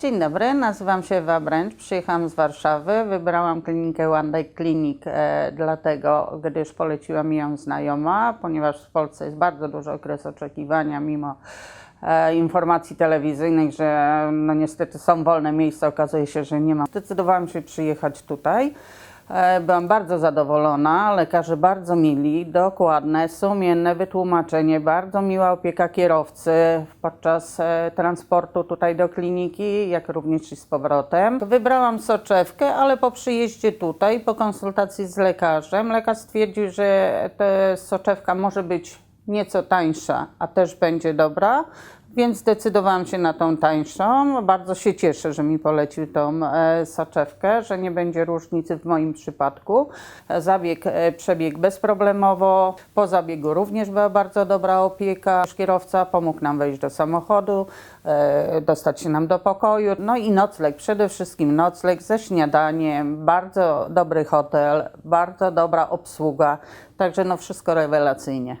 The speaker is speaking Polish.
Dzień dobry, nazywam się Ewa Bręcz, przyjechałam z Warszawy. Wybrałam klinikę One Day Clinic e, dlatego, gdyż poleciła mi ją znajoma, ponieważ w Polsce jest bardzo duży okres oczekiwania mimo e, informacji telewizyjnych, że no niestety są wolne miejsca, okazuje się, że nie ma. Zdecydowałam się przyjechać tutaj. E, Byłam bardzo zadowolona, lekarze bardzo mili, dokładne, sumienne wytłumaczenie, bardzo miła opieka kierowcy podczas e, transportu tutaj do kliniki, jak również i z powrotem. Wybrałam soczewkę, ale po przyjeździe tutaj, po konsultacji z lekarzem, lekarz stwierdził, że ta soczewka może być nieco tańsza, a też będzie dobra. Więc zdecydowałam się na tą tańszą. Bardzo się cieszę, że mi polecił tą e, soczewkę, że nie będzie różnicy w moim przypadku. Zabieg e, przebiegł bezproblemowo. Po zabiegu również była bardzo dobra opieka. Kierowca pomógł nam wejść do samochodu, e, dostać się nam do pokoju. No i nocleg, przede wszystkim nocleg ze śniadaniem, bardzo dobry hotel, bardzo dobra obsługa. Także no wszystko rewelacyjnie.